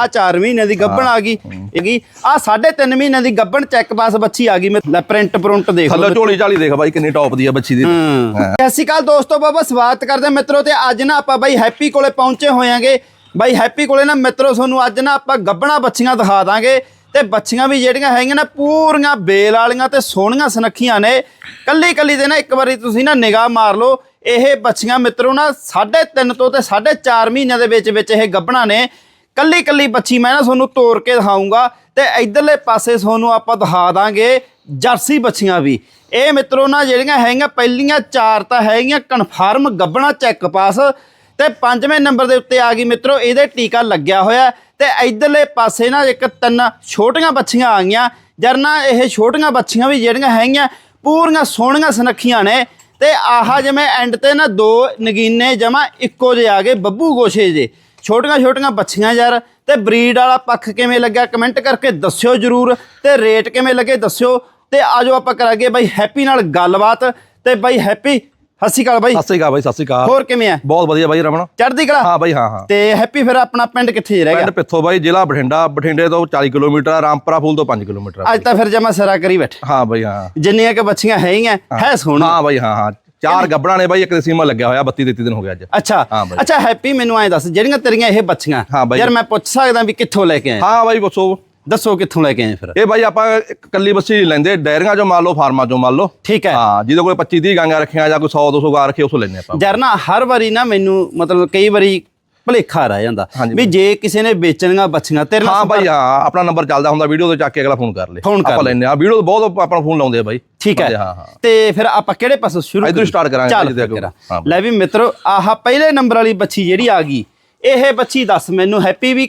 ਆਹ 4 ਮਹੀਨੇ ਦੀ ਗੱਬਣ ਆ ਗਈ। ਹੈਗੀ। ਆ 3.5 ਮਹੀਨੇ ਦੀ ਗੱਬਣ ਚੈੱਕ ਪਾਸ ਬੱਚੀ ਆ ਗਈ। ਮੈਂ ਪ੍ਰਿੰਟ ਪ੍ਰਿੰਟ ਦੇਖ ਥੱਲੇ ਲਓ ਝੋਲੀ ਝਾਲੀ ਦੇਖ ਬਾਈ ਕਿੰਨੀ ਟੌਪ ਦੀ ਆ ਬੱਚੀ ਦੀ। ਸਤਿ ਸ਼੍ਰੀ ਅਕਾਲ ਦੋਸਤੋ ਬਾਬਾ ਸਵਾਗਤ ਕਰਦੇ ਮਿੱਤਰੋ ਤੇ ਅੱਜ ਨਾ ਆਪਾਂ ਬਾਈ ਹੈਪੀ ਕੋਲੇ ਪਹੁੰਚੇ ਹੋਇਆਂਗੇ। ਬਾਈ ਹੈਪੀ ਕੋਲੇ ਨਾ ਮਿੱਤਰੋ ਤੁਹਾਨੂੰ ਅੱਜ ਨਾ ਆਪਾਂ ਗੱਬਣਾ ਬੱਚੀਆਂ ਦਿਖਾ ਦਾਂਗੇ। ਤੇ ਬੱਚੀਆਂ ਵੀ ਜਿਹੜੀਆਂ ਹੈਗੀਆਂ ਨਾ ਪੂਰੀਆਂ ਬੇਲ ਵਾਲੀਆਂ ਤੇ ਸੋਹਣੀਆਂ ਸੁਨੱਖੀਆਂ ਨੇ। ਕੱਲੀ ਕੱਲੀ ਦੇ ਨਾ ਇੱਕ ਵਾਰੀ ਤੁਸੀਂ ਨਾ ਨਿਗਾਹ ਮਾਰ ਲਓ। ਇਹ ਬੱਚੀਆਂ ਮਿੱਤਰੋ ਨਾ 3.5 ਤੋਂ ਤੇ 4.5 ਮਹੀਨਿਆਂ ਦੇ ਵਿੱਚ ਵਿੱਚ ਇਹ ਗੱਬਣਾ ਨੇ। ਕੱਲੀ ਕੱਲੀ ਬੱਚੀ ਮੈਂ ਨਾ ਤੁਹਾਨੂੰ ਤੋੜ ਕੇ ਦਿਖਾਉਂਗਾ ਤੇ ਇਧਰਲੇ ਪਾਸੇ ਤੁਹਾਨੂੰ ਆਪਾਂ ਦਿਖਾ ਦਾਂਗੇ ਜਰਸੀ ਬੱਚੀਆਂ ਵੀ। ਇਹ ਮਿੱਤਰੋ ਨਾ ਜਿਹੜੀਆਂ ਹੈਗੀਆਂ, ਪਹਿਲੀਆਂ ਚਾਰ ਤਾਂ ਹੈਗੀਆਂ ਕਨਫਰਮ ਗੱਬਣਾ ਚੈੱਕ ਪਾਸ ਤੇ ਪੰਜਵੇਂ ਨੰਬਰ ਦੇ ਉੱਤੇ ਆ ਗਈ ਮਿੱਤਰੋ, ਇਹਦੇ ਟੀਕਾ ਲੱਗਿਆ ਹੋਇਆ ਤੇ ਇਧਰਲੇ ਪਾਸੇ ਨਾ ਇੱਕ ਤਿੰਨ ਛੋਟੀਆਂ ਬੱਚੀਆਂ ਆ ਗਈਆਂ। ਜਰਨਾ ਇਹ ਛੋਟੀਆਂ ਬੱਚੀਆਂ ਵੀ ਜਿਹੜੀਆਂ ਹੈਗੀਆਂ, ਪੂਰੀਆਂ ਸੋਹਣੀਆਂ ਸੁਨੱਖੀਆਂ ਨੇ ਤੇ ਆਹ ਜਿਵੇਂ ਐਂਡ ਤੇ ਨਾ ਦੋ ਨਗੀਨੇ ਜਮਾ ਇੱਕੋ ਜਿਹੇ ਆ ਗਏ, ਬੱਬੂ ਗੋਸ਼ੇ ਜੇ ਛੋਟੀਆਂ ਛੋਟੀਆਂ ਬੱਚੀਆਂ ਯਾਰ ਤੇ ਬਰੀਡ ਵਾਲਾ ਪੱਖ ਕਿਵੇਂ ਲੱਗਿਆ ਕਮੈਂਟ ਕਰਕੇ ਦੱਸਿਓ ਜਰੂਰ ਤੇ ਰੇਟ ਕਿਵੇਂ ਲੱਗੇ ਦੱਸਿਓ ਤੇ ਆਜੋ ਆਪਾਂ ਕਰਾਂਗੇ ਬਾਈ ਹੈਪੀ ਨਾਲ ਗੱਲਬਾਤ ਤੇ ਬਾਈ ਹੈਪੀ ਸਤਿ ਸ਼੍ਰੀ ਅਕਾਲ ਬਾਈ। ਸਤਿ ਸ੍ਰੀ ਅਕਾਲ ਬਾਈ ਸਤਿ ਸ੍ਰੀ ਅਕਾਲ। ਹੋਰ ਕਿਵੇਂ ਆ? ਬਹੁਤ ਵਧੀਆ ਬਾਈ ਰਮਣ ਚੜ੍ਹਦੀ ਕਲਾ? ਹਾਂ ਬਾਈ ਹਾਂ ਹਾਂ। ਤੇ ਹੈਪੀ ਫਿਰ ਆਪਣਾ ਪਿੰਡ ਕਿੱਥੇ ਰਹਿ ਪਿੰਡ ਗਿਆ ਪਿੱਥੋਂ ਬਾਈ ਜ਼ਿਲ੍ਹਾ ਬਠਿੰਡਾ। ਬਠਿੰਡੇ ਤੋਂ 40 ਕਿਲੋਮੀਟਰ ਰਾਮਪੁਰਾ ਫੂਲ ਤੋਂ 5 ਕਿਲੋਮੀਟਰ ਆ। ਅੱਜ ਤਾਂ ਫਿਰ ਜਮਾ ਸਰਾ ਕਰੀ ਬੈਠੇ। ਹਾਂ ਬਾਈ ਹਾਂ। ਜਿੰਨੀਆਂ ਕਿ ਬੱਚੀਆਂ ਹੈਗੀਆਂ ਹੈ ਸੋਹਣੀ ਹਾਂ ਬਾਈ ਹਾਂ ਹਾਂ। ਚਾਰ ਗੱਬੜਾਂ ਨੇ ਬਾਈ ਇੱਕ ਦੇ ਸੀਮਾ ਲੱਗਿਆ ਹੋਇਆ 32 33 ਦਿਨ ਹੋ ਗਿਆ ਅੱਜ। ਅੱਛਾ ਹਾਂ ਬਾਈ। ਅੱਛਾ ਹੈਪੀ ਮੈਨੂੰ ਐਂ ਦੱਸ ਜਿਹੜੀਆਂ ਤੇਰੀਆਂ ਇਹ ਬੱਚੀਆਂ। ਯਾਰ ਮੈਂ ਪੁੱਛ ਸਕਦਾ ਵੀ ਕਿੱਥੋਂ ਲੈ ਕੇ ਆਏ? ਹਾਂ ਬਾਈ ਦੱਸੋ ਦੱਸੋ ਕਿੱਥੋਂ ਲੈ ਕੇ ਆਏ ਫਿਰ? ਇਹ ਬਾਈ ਆਪਾਂ ਇੱਕ ਕੱਲੀ ਬੱਸੀ ਨਹੀਂ ਲੈਂਦੇ ਡੈਰੀਆਂ ਚੋਂ ਮੰਨ ਲਓ ਫਾਰਮਾਂ ਚੋਂ ਮੰਨ ਲਓ। ਠੀਕ ਹੈ। ਹਾਂ ਜਿਹਦੇ ਕੋਲ 25 30 ਗਾਂਗਾ ਰੱਖੀਆਂ ਜਾਂ ਕੋਈ 100 200 ਗਾਂ ਰੱਖੀ ਉਸੋਂ ਲੈਂਦੇ ਆਪਾਂ। ਯਾਰ ਨਾ ਹਰ ਵਾਰੀ ਨਾ ਮੈਨੂੰ ਮਤਲਬ ਕਈ ਵਾਰੀ ਭੁਲੇਖਾ ਰਹਿ ਜਾਂਦਾ। ਵੀ ਜੇ ਕਿਸੇ ਨੇ ਵੇਚਣੀਆਂ ਬੱਚੀਆਂ ਤੇਰੇ ਨਾਲ ਹਾਂ ਬਾਈ ਹਾਂ ਆਪਣਾ ਨੰਬਰ ਚੱਲਦਾ ਹੁੰਦਾ ਵੀਡੀਓ ਤੋਂ ਚੱਕ ਕੇ ਅਗਲਾ ਫੋਨ ਕਰ ਲੇ। ਆਪਾਂ ਲੇ। ਲੈਂਦੇ ਆ ਵੀਡੀਓ ਤੋਂ ਬਹੁਤ ਆਪਣਾ ਫੋਨ ਲਾਉਂਦੇ ਆ ਬਾਈ। ਠੀਕ ਹੈ। ਤੇ ਫਿਰ ਆਪਾਂ ਕਿਹੜੇ ਪਾਸੋਂ ਸ਼ੁਰੂ ਇੱਧਰੋਂ start ਕਰਾਂਗੇ। ਲੈ ਵੀ ਮਿੱਤਰੋ ਆਹ ਪਹਿਲੇ ਨੰਬਰ ਵਾਲੀ ਬੱਚੀ ਜਿਹੜੀ ਆ ਗਈ ਇਹ ਬੱਚੀ ਦੱਸ ਮੈਨੂੰ ਹੈਪੀ ਵੀ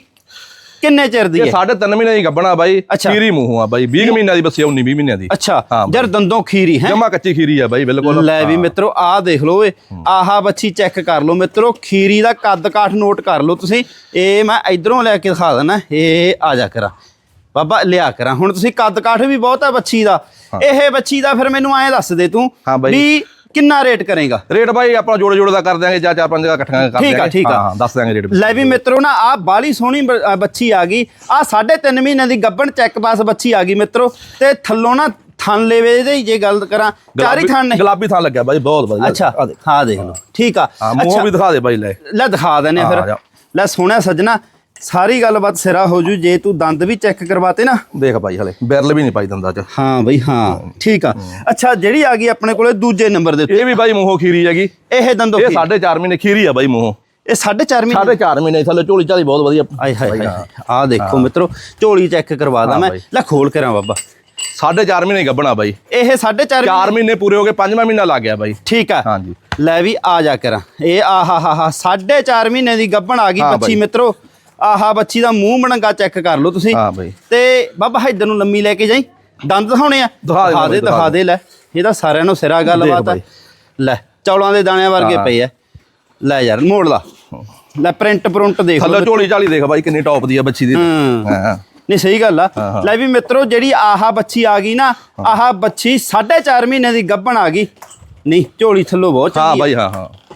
ਕਿੰਨੇ ਚਿਰ ਦੀ ਹੈ? ਸਾਢੇ ਤਿੰਨ ਮਹੀਨੇ ਦੀ ਗੱਬਣਾ ਬਾਈ। ਖੀਰੀ ਮੂੰਹ ਆ ਬਾਈ 20 ਮਹੀਨਿਆਂ ਦੀ ਬੱਸੀ ਆ 19 20 ਮਹੀਨਿਆਂ ਦੀ। ਅੱਛਾ ਯਾਰ ਦੰਦੋਂ ਖੀਰੀ ਹੈ? ਜਮਾ ਕੱਚੀ ਖੀਰੀ ਆ ਬਾਈ ਬਿਲਕੁਲ। ਲੈ ਵੀ ਮਿੱਤਰੋ ਆਹ ਦੇਖ ਲਓ ਏ ਆਹਾ ਬੱਚੀ ਚੈੱਕ ਕਰ ਲਓ ਮਿੱਤਰੋ ਖੀਰੀ ਦਾ ਕੱਦ ਕਾਠ ਨੋਟ ਕਰ ਲਓ ਤੁਸੀਂ। ਇਹ ਮੈਂ ਇਧਰੋਂ ਲੈ ਕੇ ਦਿਖਾ ਦਿੰਦਾ ਇਹ ਆ ਜਾ ਕਰਾਂ। ਬਾਬਾ ਲਿਆ ਕਰਾਂ। ਹੁਣ ਤੁਸੀਂ ਕੱਦ ਕਾਠ ਵੀ ਬਹੁਤ ਆ ਬੱਚੀ ਦਾ। ਇਹ ਬੱਚੀ ਦਾ ਫਿਰ ਮੈਨੂੰ ਐਂ ਦੱਸ ਦੇ ਤੂੰ। ਵੀ ਕਿੰਨਾ ਰੇਟ ਕਰੇਗਾ? ਰੇਟ ਬਾਈ ਆਪਾਂ ਜੋੜੇ ਜੋੜੇ ਦਾ ਕਰ ਦਿਆਂਗੇ ਜਾਂ ਚਾਰ ਪੰਜ ਦਾ ਇਕੱਠੀਆਂ ਕਰ ਠੀਕ ਆ, ਦਿਆਂਗੇ। ਠੀਕ ਆ। ਹਾਂ ਦੱਸ ਦਿਆਂਗੇ ਰੇਟ ਲੈ ਵੀ ਮਿੱਤਰੋ ਨਾ ਆ ਬਾਲੀ ਸੋਹਣੀ ਬੱਚੀ ਆ ਗਈ। ਆ 3.5 ਮਹੀਨਿਆਂ ਦੀ ਗੱਬਣ ਚੈੱਕ ਪਾਸ ਬੱਚੀ ਆ ਗਈ ਮਿੱਤਰੋ। ਤੇ ਥੱਲੋਂ ਨਾ ਥਣ ਲੈਵੇ ਦੇ ਜੇ ਗੱਲ ਕਰਾਂ ਚਾਰੀ ਥਣ ਨੇ। ਗੁਲਾਬੀ ਥਾਂ ਲੱਗਿਆ ਬਾਈ ਬਹੁਤ ਵਧੀਆ। ਅੱਛਾ। ਹਾਂ ਦੇਖ। ਲਓ। ਠੀਕ ਆ। ਮੂੰਹ। ਵੀ ਦਿਖਾ ਦੇ ਬਾਈ ਲੈ। ਲੈ ਦਿਖਾ ਦਨੇ ਫਿਰ। ਲੈ ਸੋਹਣਾ ਸੱਜਣਾ। ਸਾਰੀ ਗੱਲਬਾਤ ਸਿਰਾ ਹੋ ਜੂ ਜੇ ਤੂੰ ਦੰਦ ਵੀ ਚੈੱਕ ਕਰਵਾਤੇ ਨਾ। ਦੇਖ ਬਾਈ ਹਲੇ ਬਿਰਲ ਵੀ ਨਹੀਂ ਪਾਈ ਦੰਦਾ ਚ। ਹਾਂ ਬਈ ਹਾਂ ਠੀਕ ਆ। ਅੱਛਾ ਜਿਹੜੀ ਆ ਗਈ ਆਪਣੇ ਕੋਲੇ ਦੂਜੇ ਨੰਬਰ ਦੇ ਉੱਤੇ। ਇਹ ਵੀ ਬਾਈ ਮੂੰਹੋਂ ਖੀਰੀ ਹੈਗੀ। ਇਹ ਦੰਦੋ ਇਹ ਸਾਢੇ ਚਾਰ ਮਹੀਨੇ ਖੀਰੀ ਆ ਬਾਈ ਮੂੰਹੋਂ। ਇਹ 4.5 ਮਹੀਨੇ। ਸਾਢੇ ਚਾਰ ਮਹੀਨੇ ਥੱਲੇ ਝੋਲੀ ਝਾਲੀ ਬਹੁਤ ਵਧੀਆ। ਆਏ ਹਾਏ ਆ ਦੇਖੋ ਮਿੱਤਰੋ ਝੋਲੀ ਚੈੱਕ ਕਰਵਾ ਦਾਂ ਹਾਂ ਮੈਂ। ਲੈ ਖੋਲ ਕਰਾਂ ਬਾਬਾ। ਸਾਢੇ ਚਾਰ ਮਹੀਨੇ ਗੱਬਣਾ ਬਾਈ। ਇਹ 4.5 ਚਾਰ ਮਹੀਨੇ। ਪੂਰੇ ਹੋ ਗਏ ਪੰਜਵਾਂ ਮਹੀਨਾ ਲੱਗ ਗਿਆ ਬਾਈ। ਠੀਕ ਆ। ਹਾਂਜੀ। ਲੈ ਵੀ ਆ ਜਾ ਕਰਾਂ। ਇਹ ਆਹਾ ਹਾ ਹਾ 4.5 ਮਹੀਨੇ ਦੀ ਗੱਭਣ ਆ ਗਈ ਹਾਂ ਬੱਚੀ ਬਾਈ। ਮਿੱਤਰੋ। ਆਹਾ ਬੱਚੀ ਦਾ ਮੂੰਹ ਬਣੰਗਾ ਚੈੱਕ ਕਰ ਲਓ ਤੁਸੀਂ। ਹਾਂ ਬਾਈ। ਤੇ ਬਾਬਾ ਇੱਧਰ ਨੂੰ ਲੰਮੀ ਲੈ ਕੇ ਜਾਈ। ਦੰਦ ਦਿਖਾਉਣੇ ਆ? ਦਿਖਾ ਦੇ ਦਿਖਾ ਦੇ ਲੈ। ਇਹ ਤਾਂ ਸਾਰਿਆਂ ਨੂੰ ਸਿਰਾ ਗੱਲਬਾਤ ਆ। ਲੈ ਚੌਲਾਂ ਦੇ ਦਾਣਿਆਂ ਵਰਗੇ ਹਾਂ। ਪਏ ਆ। ਲੈ ਯਾਰ ਮੋੜ ਲਾ। ਲੈ ਪ੍ਰਿੰਟ ਪ੍ਰਿੰਟ ਦੇਖ ਲਓ ਝੋਲੀ ਝਾਲੀ ਦੇਖ ਬਾਈ ਕਿੰਨੀ ਟੌਪ ਦੀ ਆ ਬੱਚੀ ਦੀ। ਹੂੰ। ਹਾਂ। ਨਹੀਂ ਸਹੀ ਗੱਲ ਆ। ਹਾਂ, ਹਾਂ। ਲੈ ਵੀ ਮਿੱਤਰੋ ਜਿਹੜੀ ਆਹਾ ਬੱਚੀ ਆ ਗਈ ਨਾ ਆਹਾ ਬੱਚੀ 4.5 ਮਹੀਨੇ ਦੀ ਗੱਭਣ ਆ ਗਈ। ਨਹੀਂ ਝੋਲੀ ਥੱਲੋਂ ਬਹੁਤ ਹਾਂ ਚੰਗੀ ਆ। ਬਾਈ ਹਾਂ ਹਾਂ।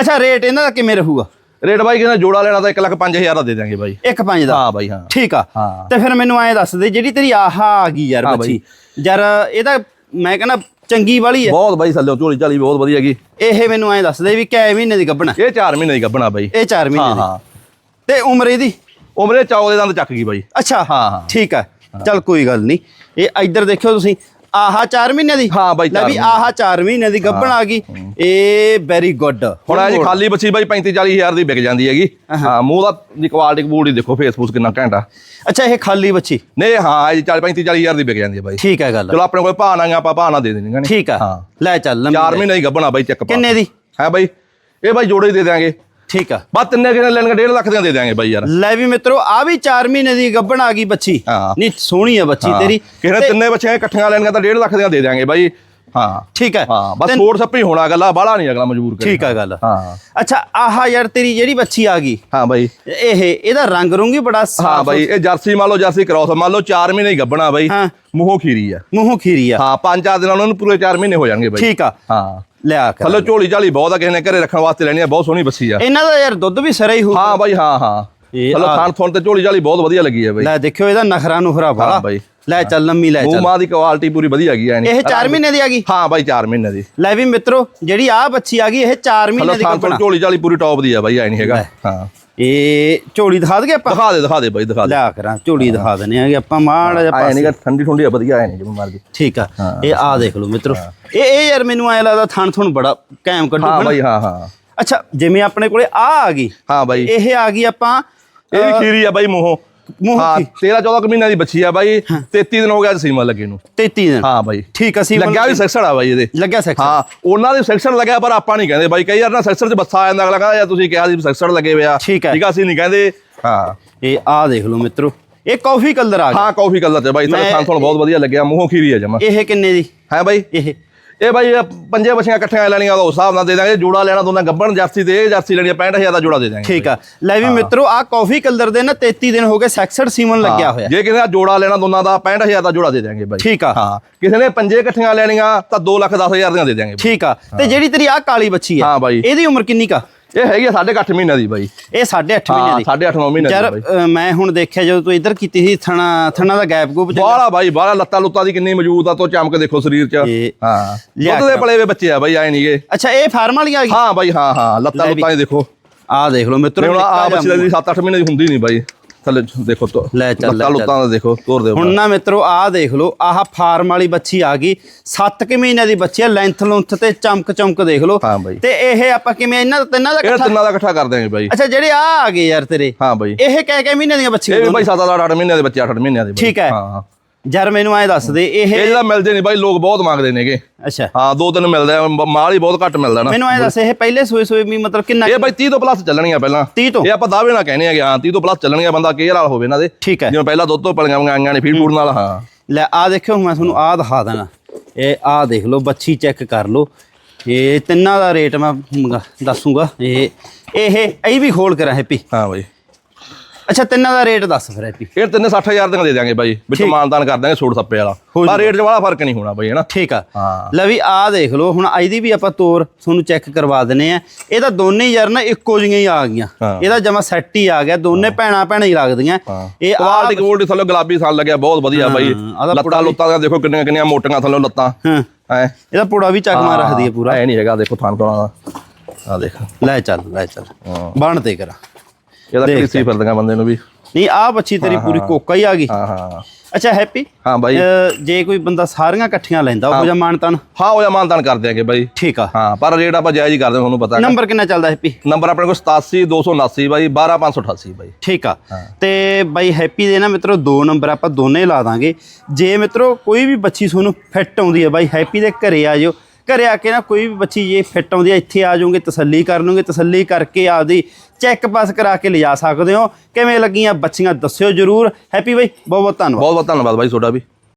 ਅੱਛਾ ਰੇਟ ਇਹਨਾਂ ਦਾ ਕਿਵੇਂ ਰਹੂਗਾ? ਰੇਟ ਬਾਈ ਕਹਿੰਦਾ ਜੋੜਾ ਲੈਣਾ ਤਾਂ 1 ਲੱਖ 5000 ਦਾ ਦੇ ਦਾਂਗੇ ਬਾਈ। ਇੱਕ ਪੰਜ ਦਾ? ਹਾਂ ਬਾਈ ਹਾਂ। ਠੀਕ ਆ। ਤੇ ਫਿਰ ਮੈਨੂੰ ਐਂ ਦੱਸ ਦੇ ਜਿਹੜੀ ਤੇਰੀ ਆਹਾ ਆ ਗਈ ਯਾਰ ਬੱਚੀ। ਯਾਰ ਇਹਦਾ ਮੈਂ ਕਹਿੰਦਾ ਚੰਗੀ ਵਾਲੀ ਹੈ ਬਹੁਤ ਬਾਈ ਥੱਲੇ ਝੋਲੀ ਝਾਲੀ ਬਹੁਤ ਵਧੀਆ ਹੈਗੀ। ਇਹ ਮੈਨੂੰ ਐਂ ਦੱਸ ਦੇ ਵੀ ਕਿੰਨੇ ਮਹੀਨੇ ਦੀ ਗੱਭਣਾ? ਇਹ 4 ਮਹੀਨੇ ਦੀ ਗੱਬਣਾ ਬਾਈ। ਇਹ 4 ਮਹੀਨੇ ਦੀ। ਹਾਂ ਤੇ ਉਮਰ ਇਹਦੀ ਉਮਰੇ ਚੌਕ ਦੇ ਦੰਦ ਚੱਕ ਗਈ ਬਾਈ। ਅੱਛਾ। ਹਾਂ, ਹਾਂ। ਠੀਕ ਆ। ਚੱਲ ਕੋਈ ਗੱਲ ਨਹੀਂ। ਇਹ ਇੱਧਰ ਦੇਖਿਓ ਤੁਸੀਂ। ਆਹਾ 4 ਮਹੀਨੇ ਦੀ? ਹਾਂ ਬਾਈ, ਲੈ ਚਾਰ ਵੀ। ਆਹਾ 4 ਮਹੀਨੇ ਦੀ ਗੱਭਣ ਆ ਗਈ। ਇਹ ਵੈਰੀ ਗੁੱਡ ਹੁਣ ਇਹ ਜੀ ਖਾਲੀ ਬੱਚੀ ਬਾਈ 35 40000 ਦੀ ਵਿਕ ਜਾਂਦੀ ਹੈਗੀ। ਹਾਂ ਮੂੰਹ ਦਾ ਦੀ ਕੁਆਲਿਟੀ ਕਬੂਲ ਦੇਖੋ ਫੇਸਬੁੱਕ ਕਿੰਨਾ ਘੈਂਟ। ਆ ਅੱਛਾ ਇਹ ਖਾਲੀ ਬੱਚੀ? ਨਹੀਂ ਹਾਂ ਇਹ 40 35 40000 ਦੀ ਵਿਕ ਜਾਂਦੀ ਹੈ ਬਾਈ। ਠੀਕ ਹੈ ਗੱਲ। ਚਲੋ ਆਪਣੇ ਕੋਲ ਭਾਅ ਨਾ ਆਪਾਂ ਭਾਅ ਨਾ ਦੇ ਦੇਣਗੇ ਠੀਕ ਆ। ਹਾਂ। ਲੈ ਚੱਲ ਲੰਮੀ 4 ਲੈ। ਮਹੀਨੇ ਦੀ ਗੱਬਣਾ ਬਾਈ ਚੱਕ ਪਾ ਕਿੰਨੇ ਦੀ? ਹੈ ਬਾਈ? ਇਹ ਬਾਈ ਜੋੜੇ ਹੀ ਦੇ ਦਿਆਂਗੇ। ਠੀਕ ਆ। ਬਸ ਤਿੰਨੇ ਕਿਨੇ ਲੈਣਗੇ 1.5 ਲੱਖ ਦੀਆਂ ਦੇ ਦਿਆਂਗੇ ਬਾਈ ਯਾਰ। ਲੈ ਵੀ ਮਿੱਤਰੋ ਆ ਵੀ 4 ਮਹੀਨੇ ਦੀ ਗੱਭਣ ਆ ਗਈ ਬੱਚੀ। ਹਾਂ। ਨਹੀਂ ਸੋਹਣੀ ਆ ਬੱਚੀ ਤੇਰੀ। ਕਿਸੇ ਨੇ ਤੇ- ਤਿੰਨੇ ਬੱਚੀਆਂ ਇਕੱਠੀਆਂ ਲੈਣਗੇ ਤਾਂ 1.5 ਲੱਖ ਦੀਆਂ ਦੇ ਦਿਆਂਗੇ ਬਾਈ। ਹਾਂ। ਠੀਕ ਹੈ ਹਾਂ ਬਸ ਛੋੜ ਸੱਪੀ ਹੋਣਾ ਗੱਲਾਂ ਬਾਹਲਾ ਨਹੀਂ ਅਗਲਾ ਮਜਬੂਰ ਕਰੇ ਠੀਕ ਆ ਗੱਲ। ਹਾਂ। ਅੱਛਾ ਆਹਾ ਯਾਰ ਤੇਰੀ ਜਿਹੜੀ ਬੱਚੀ ਆ ਗਈ। ਹਾਂ ਬਾਈ। ਇਹ ਇਹਦਾ ਰੰਗ ਰੁੰਗ ਹੀ ਬੜਾ ਸਾਫ਼ ਹਾਂ ਬਾਈ ਇਹ ਜਰਸੀ ਮੰਨ ਲਓ ਜਰਸੀ ਕ੍ਰਾਸ ਮੰਨ ਲਓ 4 ਮਹੀਨੇ ਹੀ ਗੱਬਣਾ ਬਾਈ। ਹਾਂ। ਮੂੰਹੋਂ ਖੀਰੀ ਆ। ਮੂੰਹੋਂ ਖੀਰੀ ਆ। ਹਾਂ ਪੰਜ ਚਾਰ ਦਿਨਾਂ ਉਹਨਾਂ ਨੂੰ ਪੂਰੇ 4 ਮਹੀਨੇ ਹੋ ਜਾਣਗੇ ਬਾਈ। ਠੀਕ ਆ। ਹਾਂ। ਲਿਆ ਕਰ ਥੱਲੇ ਝੋਲੀ ਝਾਲੀ ਬਹੁਤ ਆ ਕਿਸੇ ਨੇ ਘਰੇ ਰੱਖਣ ਵਾਸਤੇ ਲੈਣੀ ਆ ਬਹੁਤ ਸੋਹਣੀ ਬੱਸੀ ਆ। ਇਹਨਾਂ ਦਾ ਯਾਰ ਦੁੱਧ ਵੀ ਸਰਾ ਹੀ ਹੋਊ ਹਾਂ ਬਾਈ ਹਾਂ ਹਾਂ। ਇਹ ਚਲੋ ਆ- ਥਾਣ ਤੇ ਝੋਲੀ ਝਾਲੀ ਬਹੁਤ ਵਧੀਆ ਲੱਗੀ ਹੈ ਬਾਈ। ਲੈ ਦੇਖਿਓ ਇਹਦਾ ਨਖਰਾ ਨੁਖਰਾ ਵਾਲਾ। ਬਾਈ। ਲੈ ਚੱਲ ਲੰਮੀ ਲੈ ਮੂੰਹ ਚੱਲ। ਮਾਂ ਦੀ ਕੁਆਲਿਟੀ ਪੂਰੀ ਵਧੀਆ ਹੈਗੀ ਐ ਇਹ 4 ਮਹੀਨੇ ਦੀ ਆ ਗਈ ਹਾਂ ਬਾਈ 4 ਮਹੀਨੇ ਦੀ। ਲੈ ਵੀ ਮਿੱਤਰੋ ਜਿਹੜੀ ਆ ਬੱਚੀ ਆ ਗਈ ਇਹ 4 ਚਲੋ ਮਹੀਨੇ ਦੀ ਕੱਪਣਾ। ਝੋਲੀ ਝਾਲੀ ਪੂਰੀ ਟੌਪ ਦੀ ਆ ਬਾਈ ਐ ਨਹੀਂ ਹੈਗਾ। ਹਾਂ। ਇਹ ਝੋਲੀ ਦਿਖਾ ਦਗੇ ਆਪਾਂ? ਦਿਖਾ ਦੇ ਦਿਖਾ ਦੇ ਬਾਈ ਦਿਖਾ ਦੇ। ਲਿਆ ਕਰਾਂ ਝੋਲੀ ਦਿਖਾ ਦਨੇ ਆਗੇ ਆਪਾਂ ਮਾੜਾ ਜਿਹਾ ਪਾਸੇ। ਨਹੀਂ ਠੰਡੀ ਠੰਡੀ ਵਧੀਆ ਐ ਨਹੀਂ ਜਿਵੇਂ ਮਰਜ਼ੀ। ਠੀਕ ਆ ਇਹ ਆ ਦੇਖ ਲਓ ਮਿੱਤਰੋ। ਇਹ ਇਹ ਯਾਰ ਮੈਨੂੰ ਐ ਲੱਗਦਾ ਥਣ ਥਣ ਬੜਾ ਕਾਇਮ ਕੱਢੂ ਹਾਂ? ਬਾਈ ਹਾਂ ਹਾਂ। ਅੱਛਾ ਜਿਵੇਂ ਆਪਣੇ ਕੋਲੇ ਆ ਆ ਗਈ। ਹਾਂ ਬਾਈ। ਇਹ ਆ ਗਈ ਆਪਾਂ ਇਹ ਵੀ ਖੀਰੀ ਆ ਬਾਈ ਮੂੰਹੋਂ। ਮੂੰਹੋਂ ਹਾਂ ਕੀ? 13 14 ਕੁ ਮਹੀਨਿਆਂ ਦੀ ਬੱਚੀ ਆ ਬਾਈ। 33 ਦਿਨ ਹੋ ਗਿਆ ਸੀਮਾ ਲੱਗੇ ਨੂੰ। 33 ਦਿਨ? ਹਾਂ ਬਾਈ। ਠੀਕ ਆ ਸੀ ਲੱਗਿਆ ਵੀ ਸੈਕਸ਼ਨ ਆ ਬਾਈ ਇਹਦੇ। ਲੱਗਿਆ ਸੈਕਸ਼ਨ ਹਾਂ ਉਹਨਾਂ ਦੇ ਸੈਕਸ਼ਨ ਲੱਗਿਆ ਪਰ ਆਪਾਂ ਨਹੀਂ ਕਹਿੰਦੇ ਬਾਈ। ਕਈ ਵਾਰ ਨਾ ਸੈਕਸ਼ਨ 'ਚ ਬੱਸਾ ਆ ਜਾਂਦਾ ਅਗਲਾ ਕਹਿੰਦਾ ਯਾਰ ਤੁਸੀਂ ਕਿਹਾ ਸੀ ਸੈਕਸ਼ਨ ਲੱਗੇ ਹੋਏ ਆ। ਠੀਕ ਆ। ਅਸੀਂ ਨਹੀਂ ਕਹਿੰਦੇ। ਹਾਂ। ਇਹ ਆ ਦੇਖ ਲਓ ਮਿੱਤਰੋ। ਇਹ ਕਾਫੀ ਕਲਰ ਆ ਗਿਆ। ਹਾਂ ਕਾਫੀ ਕਲਰ ਤੇ ਬਾਈ ਮੈਂ- ਤਾਂ ਸਾਨੂੰ ਬਹੁਤ ਵਧੀਆ ਲੱਗਿਆ। ਮੂੰਹੋਂ ਖੀਰੀ ਆ ਜਮਾ। ਇਹ ਕਿੰਨੇ ਦੀ? ਹੈ ਬਾਈ? ਇਹ ਇਹ ਬਾਈ ਪੰਜੇ ਬੱਚੀਆਂ ਇਕੱਠੀਆਂ ਲੈਣੀਆਂ ਉਹਦਾ ਹਿਸਾਬ ਨਾਲ ਦੇ ਦਾਂਗੇ ਜੋੜਾ ਲੈਣਾ ਦੋਨਾਂ ਗੱਬਣ ਜਰਸੀ ਤੇ ਇਹ ਜਰਸੀ ਲੈਣੀ ਆ 65000 ਦਾ ਜੋੜਾ ਦੇ ਦਾਂਗੇ। ਠੀਕ ਆ। ਲੈ ਵੀ ਮਿੱਤਰੋ ਆ ਕਾਫੀ ਕਲਰ ਦੇ ਨਾ 33 ਦਿਨ ਹੋ ਗਏ ਸੈਕਸਡ ਸੀਮਨ ਲੱਗਿਆ ਹੋਇਆ। ਜੇ ਕਿਸੇ ਦਾ ਜੋੜਾ ਲੈਣਾ ਦੋਨਾਂ ਦਾ 65000 ਦਾ ਜੋੜਾ ਦੇ ਦਾਂਗੇ ਬਾਈ। ਠੀਕ ਆ। ਹਾਂ। ਕਿਸੇ ਨੇ ਪੰਜੇ ਇਕੱਠੀਆਂ ਲੈਣੀਆਂ ਤਾਂ 2 ਲੱਖ 10000 ਦੀਆਂ ਦੇ ਦਾਂਗੇ। ਠੀਕ ਆ। ਤੇ ਜਿਹੜੀ ਤੇਰੀ ਆ ਕਾਲੀ ਬੱਚੀ ਆ ਹਾਂ ਬਾਈ। ਇਹਦੀ ਉਮਰ ਕਿੰਨੀ ਕਾ ਇਹ ਹੈਗੀ ਆ ਸਾਢੇ ਕੁ ਅੱਠ ਮਹੀਨਿਆਂ ਦੀ ਬਾਈ। ਇਹ 8.5 ਹਾਂ ਮਹੀਨੇ ਦੀ। ਸਾਢੇ ਅੱਠ 9 ਮਹੀਨਿਆਂ ਯਾਰ ਦੀ ਬਾਈ। ਅ, ਮੈਂ ਹੁਣ ਦੇਖਿਆ ਜਦੋਂ ਤੂੰ ਇੱਧਰ ਕੀਤੀ ਸੀ ਥਣਾ ਥਣਾ ਦਾ ਗੈਪ ਗੂਪ। ਬਾਹਲਾ ਬਾਈ ਬਾਹਲਾ ਲੱਤਾਂ ਲੁੱਤਾਂ ਦੀ ਕਿੰਨੀ ਮੌਜੂਦ ਆ ਤੋ ਚਮਕ ਦੇਖੋ ਸਰੀਰ 'ਚ। ਹਾਂ। ਦੁੱਧ ਦੇ ਪਲੇ ਵੇ ਬੱਚੇ ਆ ਬਾਈ ਆਏ ਨਹੀਂਗੇ ਅੱਛਾ ਇਹ ਫਾਰਮ ਵਾਲੀ ਆ ਗਈ? ਹਾਂ ਬਾਈ ਹਾਂ ਹਾਂ ਲੱਤਾਂ। ਲੁੱਤਾਂ ਦੇਖੋ। ਆ ਦੇਖ ਲਓ ਮਿੱਤਰੋ ਆ ਬੱਚੇ ਦੀ 7-8 ਮਹੀਨੇ ਦੀ ਹੁੰਦੀ ਨਹੀਂ ਬਾਈ। ਥੱਲੇ ਦੇਖੋ ਤੋ ਲੈ ਚੱਲ, ਲੈ ਲੱਤਾਂ ਲੁੱਤਾਂ ਦਾ ਦੇਖੋ ਤੋਰ ਦੇ ਹੁਣ ਨਾ ਮਿੱਤਰੋ ਆਹ ਦੇਖ ਲਓ ਆਹ ਫਾਰਮ ਵਾਲੀ ਬੱਚੀ ਆ ਗਈ 7 ਕਿ ਮਹੀਨੇ ਦੀ ਬੱਚੀ ਆ ਲੈਂਥ ਲੁੰਥ ਤੇ ਚਮਕ ਚਮਕ ਦੇਖ ਲਓ ਹਾਂ ਬਾਈ। ਤੇ ਇਹ ਆਪਾਂ ਕਿਵੇਂ ਇਹਨਾਂ ਦਾ ਤਿੰਨਾਂ ਦਾ ਇਹ ਇਕੱਠਾ ਤਿੰਨਾਂ ਦਾ ਇਕੱਠਾ ਕਰ ਦਿਆਂਗੇ ਬਾਈ ਅੱਛਾ ਜਿਹੜੇ ਆ ਆ ਗਏ ਯਾਰ ਤੇਰੇ ਹਾਂ ਬਾਈ ਇਹ ਕਹਿ ਕਹਿ ਮਹੀਨੇ ਦੀਆਂ ਬੱਚੀਆਂ ਇਹ ਵੀ? ਬਾਈ 7-8 ਮਹੀਨਿਆਂ ਦੇ ਬੱਚੇ 8 ਮਹੀਨਿਆਂ ਦੇ ਬਾਈ। ਠੀਕ ਹੈ। ਹਾਂ ਯਾਰ ਮੈਨੂੰ ਐ ਦੱਸ ਦੇ ਇਹ ਇਹ ਜਿਹੜਾ ਮਿਲਦੇ ਨਹੀਂ ਬਾਈ ਲੋਕ ਬਹੁਤ ਮੰਗਦੇ ਨੇਗੇ। ਅੱਛਾ। ਹਾਂ ਦੋ ਤਿੰਨ ਮਿਲਦੇ ਆ ਮਾਲ ਹੀ ਬਹੁਤ ਘੱਟ ਮਿਲਦਾ ਨਾ। ਮੈਨੂੰ ਐ ਦੱਸ ਇਹ ਪਹਿਲੇ ਸੋਏ ਸੋਏ ਵੀ ਮਤਲਬ ਕਿੰਨਾ ਇਹ ਬਾਈ 30 ਤੋਂ ਪਲੱਸ ਚੱਲਣੀਆਂ ਪਹਿਲਾਂ। 30 ਤੋਂ? ਇਹ ਆਪਾਂ ਦਾਅਵੇ ਨਾਲ ਕਹਿੰਦੇ ਆਗੇ ਹਾਂ 30 ਤੋਂ ਪਲੱਸ ਚੱਲਣਗੀਆਂ ਬੰਦਾ ਕੇਅਰ ਵਾਲਾ ਹੋਵੇ ਇਹਨਾਂ ਦੇ। ਠੀਕ ਹੈ। ਜਿਵੇਂ ਪਹਿਲਾਂ ਦੁੱਧ ਤੋਂ ਪਲੀਆਂ ਮੰਗਾਈਆਂ ਨੇ ਫੀਡ ਫੂਡ ਨਾਲ ਹਾਂ। ਲੈ ਆ ਦੇਖਿਓ ਮੈਂ ਤੁਹਾਨੂੰ ਆ ਦਿਖਾ ਦੇਣਾ। ਇਹ ਆ ਦੇਖ ਲਓ ਬੱਚੀ ਚੈੱਕ ਕਰ ਲਓ। ਇਹ ਤਿੰਨਾਂ ਦਾ ਰੇਟ ਮੈਂ ਦੱਸੂਗਾ। ਇਹ ਇਹ ਇਹ ਵੀ ਖੋਲ ਕਰਾਂ ਹੈਪੀ ਹਾਂ ਬਾਈ। ਅੱਛਾ ਤਿੰਨਾਂ ਦਾ ਰੇਟ ਦੱਸ ਫਿਰ ਹੈਪੀ ਇਹ ਤਿੰਨੇ 60000 ਦੀਆਂ ਦੇ ਦਿਆਂਗੇ ਬਾਈ। ਵਿੱਚ। ਮਾਨਦਾਨ ਕਰ ਦਾਂਗੇ ਛੋੜ ਸੱਪੇ ਵਾਲਾ। ਪਰ ਰੇਟ 'ਚ ਵਾਲਾ ਫ਼ਰਕ ਨਹੀਂ ਹੋਣਾ ਬਾਈ ਹੈਨਾ ਠੀਕ ਆ। ਲੈ ਵੀ ਆ ਦੇਖ ਲਓ ਹੁਣ ਇਹਦੀ ਵੀ ਆਪਾਂ ਤੋਰ ਤੁਹਾਨੂੰ ਚੈੱਕ ਕਰਵਾ ਦਿੰਨੇ ਆ। ਇਹ ਤਾਂ ਦੋਨੇ ਯਾਰ ਨਾ ਇੱਕੋ ਜਿਹੀਆਂ ਹੀ ਆ ਗਈਆਂ। ਇਹਦਾ ਜਮਾ ਸੈੱਟ ਹੀ ਆ ਗਿਆ ਦੋਨੇ ਭੈਣਾਂ ਭੈਣਾਂ ਹੀ ਲੱਗਦੀਆਂ। ਇਹ ਕੁਆਲਿਟੀ ਕੁਆਲਿਟੀ ਥੱਲੇ ਗੁਲਾਬੀ ਸਾਲ ਲੱਗਿਆ ਬਹੁਤ ਵਧੀਆ ਬਾਈ। ਲੱਤਾਂ ਲੁੱਤਾਂ ਦਾ ਦੇਖੋ ਕਿੰਨੀਆਂ ਕਿੰਨੀਆਂ ਮੋਟੀਆਂ ਥੱਲੇ ਲੱਤਾਂ। ਹਾਂ। ਇਹਦਾ ਪੁੜਾ ਵੀ ਚੱਕਮਾ ਰੱਖਦੀ ਹੈ ਪੂਰਾ। ਐ ਨਹੀਂ ਹੈਗਾ ਦੇਖੋ ਥਾਨ ਤੋਂ ਆ ਦੇਖ। ਲੈ ਚੱਲ ਲੈ ਚੱਲ। ਬਣ ਤੇ ਕਰਾ। ਇਹਦਾ ਕ੍ਰਿਸੀ ਫਿਰਦੀਆਂ ਬੰਦੇ ਨੂੰ ਵੀ। ਨਹੀਂ ਆ ਬੱਚੀ ਤੇਰੀ ਪੂਰੀ ਕੋਕਾ ਹੀ ਆ ਗਈ। ਹਾਂ ਹਾਂ ਅੱਛਾ ਹੈਪੀ? ਹਾਂ ਬਾਈ। ਜੇ ਕੋਈ ਬੰਦਾ ਸਾਰੀਆਂ ਇਕੱਠੀਆਂ ਲੈਂਦਾ ਉਹ ਜਿਹਾ ਮਾਨਤਨ? ਹਾਂ ਉਹ ਜਾਂ ਮਾਨਦਾਨ ਕਰ ਦਿਆਂਗੇ ਬਾਈ। ਠੀਕ ਆ। ਹਾਂ ਪਰ ਰੇਟ ਆਪਾਂ ਜਾਇਜ਼ ਹੀ ਕਰਦੇ ਤੁਹਾਨੂੰ ਪਤਾ। ਨੰਬਰ ਕਿੰਨਾ ਚੱਲਦਾ ਹੈਪੀ? ਨੰਬਰ ਆਪਣੇ ਕੋਲ 87 279 ਬਾਈ 12588 ਬਾਈ। ਠੀਕ ਆ। ਤੇ ਬਾਈ ਹੈਪੀ ਦੇ ਨਾ ਮਿੱਤਰੋ ਦੋ ਨੰਬਰ ਆਪਾਂ ਦੋਨੇ ਲਾ ਦਾਂਗੇ। ਜੇ ਮਿੱਤਰੋ ਕੋਈ ਵੀ ਬੱਚੀ ਤੁਹਾਨੂੰ ਫਿੱਟ ਆਉਂਦੀ ਹੈ ਬਾਈ ਹੈਪੀ ਦੇ ਘਰੇ ਆ ਜਾਓ। ਘਰੇ ਆ ਕੇ ਨਾ ਕੋਈ ਵੀ ਬੱਚੀ ਜੇ ਫਿੱਟ ਆਉਂਦੀ ਹੈ ਇੱਥੇ ਆ ਜਾਓਗੇ ਤਸੱਲੀ ਕਰ ਲਓਗੇ ਤਸੱਲੀ ਕਰਕੇ ਆਪਦੀ ਚੈੱਕ ਪਾਸ ਕਰਾ ਕੇ ਲਿਜਾ ਸਕਦੇ ਹੋ। ਕਿਵੇਂ ਲੱਗੀਆਂ ਬੱਚੀਆਂ, ਦੱਸਿਓ ਜਰੂਰ। ਹੈਪੀ ਬਾਈ ਬਹੁਤ ਬਹੁਤ ਧੰਨਵਾਦ। ਬਹੁਤ ਬਹੁਤ ਧੰਨਵਾਦ ਬਾਈ ਤੁਹਾਡਾ ਵੀ।